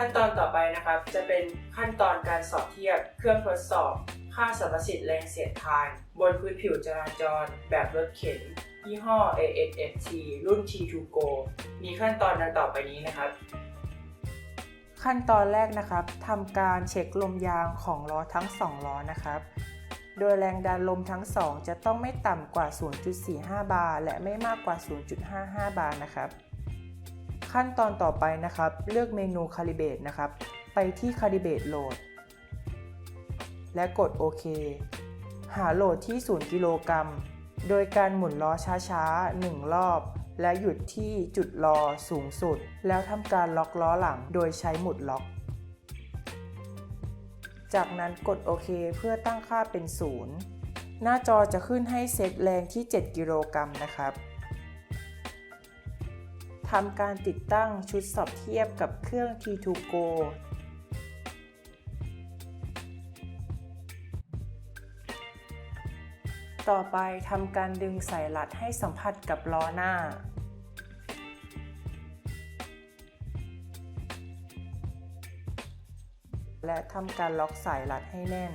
ขั้นตอนต่อไปนะครับ จะเป็นขั้นตอนการสอบเทียบ เครื่องทดสอบ ค่าสรรพสิทธิ์แรงเสียดทาน บนพื้นผิวจราจร แบบรถเข็นยี่ห้อ ASFT รุ่น T2Go มีขั้นตอนดังต่อไปนี้นะครับ ขั้นตอนแรกนะครับทำการเช็คลมยางของล้อทั้ง 2 ล้อนะครับโดยแรงดันลมทั้ง 2 จะต้องไม่ต่ำกว่า 0.45 บาร์และไม่มากกว่า 0.55 บาร์นะครับ ขั้นตอนต่อไปนะครับ เลือกเมนู Calibrate นะครับ ไปที่ Calibrate Load และกดโอเค หาโหลดที่ 0 กิโลกรัม โดยการหมุนล้อช้าๆ 1 รอบ และหยุดที่จุดรอสูงสุด แล้วทำการล็อกล้อหลังโดยใช้หมุดล็อก จากนั้นกดโอเคเพื่อตั้งค่าเป็น 0 หน้าจอจะขึ้นให้เซตแรงที่ 7 กิโลกรัมนะครับ ทำการติดตั้งชุดสอบเทียบกับเครื่อง T2Go ต่อไปทำการดึงสายรัดให้สัมผัสกับล้อหน้า และทำการล็อกสายรัดให้แน่น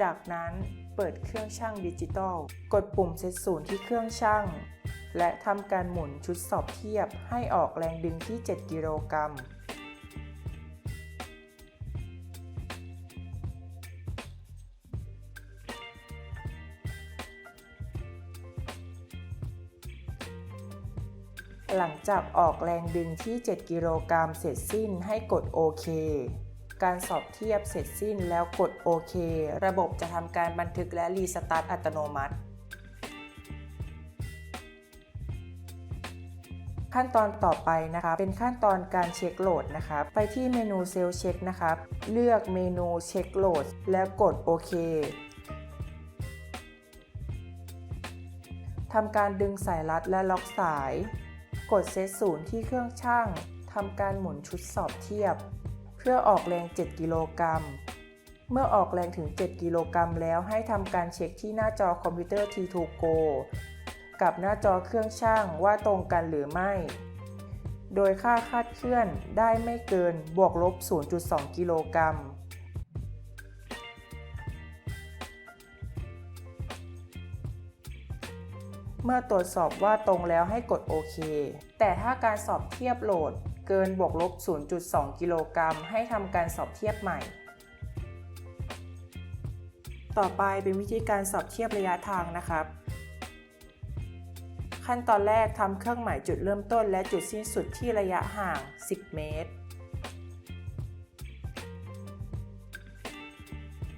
จากนั้น เปิดเครื่องช่างดิจิตอล กดปุ่มเซตศูนย์ที่เครื่องช่าง และทำการหมุนชุดสอบเทียบให้ออกแรงดึงที่ 7 กิโลกรัมหลังจากออกแรงดึงที่ 7 กิโลกรัมเสร็จสิ้นให้กดโอเค การสอบเทียบเสร็จสิ้นแล้วกดโอเค ระบบจะทำการบันทึกและรีสตาร์ทอัตโนมัติ ขั้นตอนต่อไปนะคะ เป็นขั้นตอนการเช็คโหลดนะครับ ไปที่เมนูเซลล์เช็คนะครับ เลือกเมนูเช็คโหลด แล้วกดโอเคทำการดึงสายรัดและล็อกสาย กดเซตศูนย์ที่เครื่องช่างทำการหมุนชุดสอบเทียบ พื่อออกแรง 7 กิโลกรัม เมื่อออกแรงถึง 7 กิโลกรัมแล้วให้ทำการเช็คที่หน้าจอคอมพิวเตอร์ T2Go กับหน้าจอเครื่องช่างว่าตรงกันหรือไม่ โดยค่าคาดเคลื่อนได้ไม่เกินบวกลบ 0.2 กิโลกรัมเมื่อตรวจสอบว่าตรงแล้วให้กดโอเค แต่ถ้าการสอบเทียบโหลด เกินบวกลบ 0.2 กิโลกรัม ให้ทำการสอบเทียบใหม่ ต่อไปเป็นวิธีการสอบเทียบระยะทางนะครับ ขั้นตอนแรกทำเครื่องหมายจุดเริ่มต้นและจุดสิ้นสุดที่ระยะห่าง 10 เมตร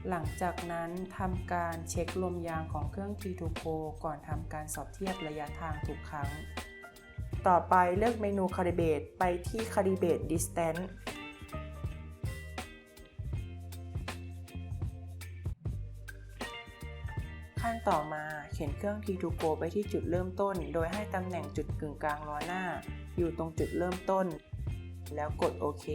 หลังจากนั้นทำการเช็คลมยางของเครื่อง T2Go ก่อนทำการสอบเทียบระยะทางทุกครั้ง ต่อไปเลือกเมนู Calibrate ไปที่ Calibrate Distance ขั้นต่อมาเขียนเครื่อง T2Go ไปที่จุดเริ่มต้น โดยให้ตำแหน่งจุดกึ่งกลางล้อหน้า อยู่ตรงจุดเริ่มต้น แล้วกดโอเค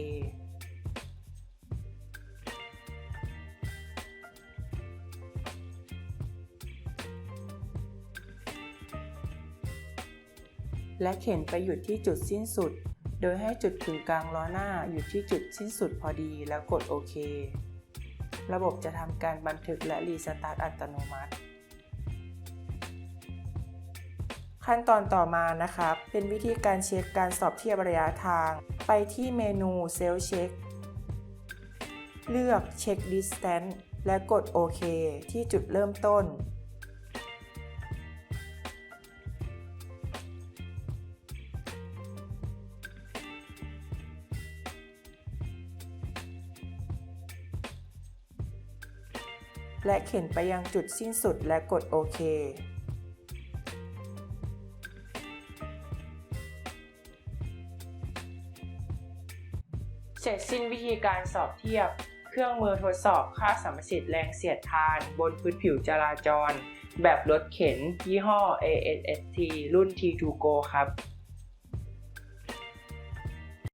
และเข็นไปหยุดที่จุดสิ้นสุด โดยให้จุดกึ่งกลางล้อหน้าอยู่ที่จุดสิ้นสุดพอดีแล้วกดโอเค ระบบจะทำการบันทึกและรีสตาร์ทอัตโนมัติ ขั้นตอนต่อมานะครับเป็นวิธีการเช็คการสอบเทียบระยะทาง ไปที่เมนูเซลเช็คเลือกเช็ค distance และกดโอเคที่จุดเริ่มต้น และเข็นไปยังจุดสิ้นสุดและกดโอเคเสร็จสิ้นวิธีการสอบเทียบ เครื่องมือทดสอบค่าสัมประสิทธิ์แรงเสียดทาน บนพื้นผิวจราจร แบบรถเข็น ยี่ห้อ ASST รุ่น T2Go ครับ